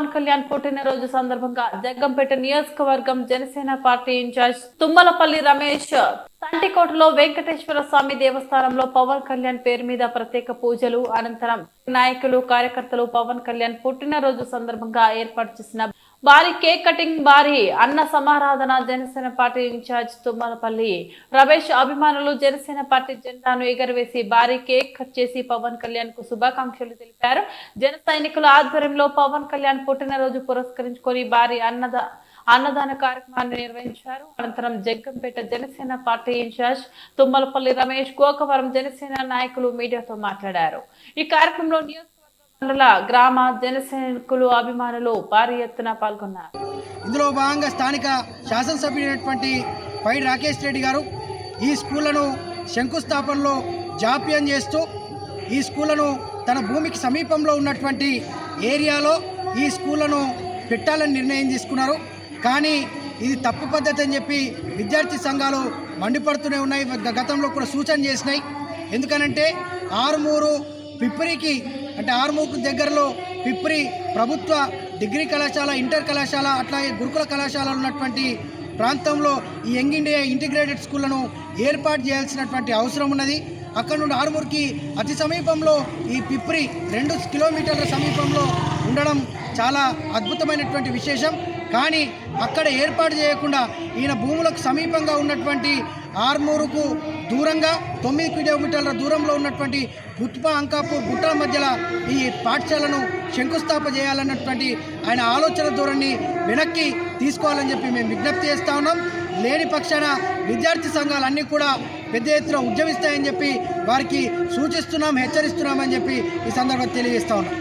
పవన్ కళ్యాణ్ పుట్టినరోజు సందర్భంగా జగ్గంపేట నియోజకవర్గం జనసేన పార్టీ ఇన్ఛార్జ్ తుమ్మలపల్లి రమేష్ తంటికోటలో వెంకటేశ్వర స్వామి దేవస్థానంలో పవన్ కళ్యాణ్ పేరు మీద ప్రత్యేక పూజలు అనంతరం నాయకులు కార్యకర్తలు పవన్ కళ్యాణ్ పుట్టినరోజు సందర్భంగా ఏర్పాటు చేసిన భారీ కేక్ కటింగ్ భారీ అన్న సమారాధన జనసేన పార్టీ ఇన్ఛార్జ్ తుమ్మలపల్లి రమేష్ అభిమానులు జనసేన పార్టీ జెండాను ఎగరవేసి భారీ కేక్ కట్ చేసి పవన్ కళ్యాణ్కు శుభాకాంక్షలు తెలిపారు. జన సైనికుల ఆధ్వర్యంలో పవన్ కళ్యాణ్ పుట్టినరోజు పురస్కరించుకొని భారీ అన్నద అన్నదాన కార్యక్రమాన్ని నిర్వహించారు. అనంతరం జగ్గంపేట జనసేన పార్టీ ఇన్ఛార్జ్ తుమ్మలపల్లి రమేష్ గోకవరం జనసేన నాయకులు మీడియాతో మాట్లాడారు. ఈ కార్యక్రమంలో నియోజకవర్గ మండల గ్రామ జనసైనికులు అభిమానులు భారీ ఎత్తున పాల్గొన్నారు. ఇందులో భాగంగా స్థానిక శాసనసభ్యుడైనటువంటి పై రాకేష్ రెడ్డి గారు ఈ స్కూళ్ళను శంకుస్థాపనలో జాప్యం చేస్తూ ఈ స్కూళ్ళను తన భూమికి సమీపంలో ఉన్నటువంటి ఏరియాలో ఈ స్కూళ్ళను పెట్టాలని నిర్ణయం తీసుకున్నారు. కానీ ఇది తప్పు పద్ధతి అని చెప్పి విద్యార్థి సంఘాలు మండిపడుతూనే ఉన్నాయి. గతంలో కూడా సూచన చేసినాయి. ఎందుకనంటే ఆరుమూరు పిప్పరికి అంటే ఆర్మూకు దగ్గరలో పిప్రి ప్రభుత్వ డిగ్రీ కళాశాల ఇంటర్ కళాశాల అట్లాగే గురుకుల కళాశాల ఉన్నటువంటి ప్రాంతంలో ఈ యంగ్ ఇండియా ఇంటిగ్రేటెడ్ స్కూళ్ళను ఏర్పాటు చేయాల్సినటువంటి అవసరం ఉన్నది. అక్కడ నుండి ఆరుమూరుకి అతి సమీపంలో ఈ పిప్రి రెండు కిలోమీటర్ల సమీపంలో ఉండడం చాలా అద్భుతమైనటువంటి విశేషం. కానీ అక్కడ ఏర్పాటు చేయకుండా ఈయన భూములకు సమీపంగా ఉన్నటువంటి ఆర్మూరుకు దూరంగా తొమ్మిది కిలోమీటర్ల దూరంలో ఉన్నటువంటి పుత్పా అంకాపూర్ గుట్టల మధ్యలో ఈ పాఠశాలను శంకుస్థాపన చేయాలన్నటువంటి ఆయన ఆలోచన ధోరణి వెనక్కి తీసుకోవాలని చెప్పి మేము విజ్ఞప్తి చేస్తా ఉన్నాం. లేని పక్షాన విద్యార్థి సంఘాలన్నీ కూడా పెద్ద ఎత్తున ఉద్యమిస్తాయని చెప్పి వారికి సూచిస్తున్నాం హెచ్చరిస్తున్నామని చెప్పి ఈ సందర్భంగా తెలియజేస్తా ఉన్నాం.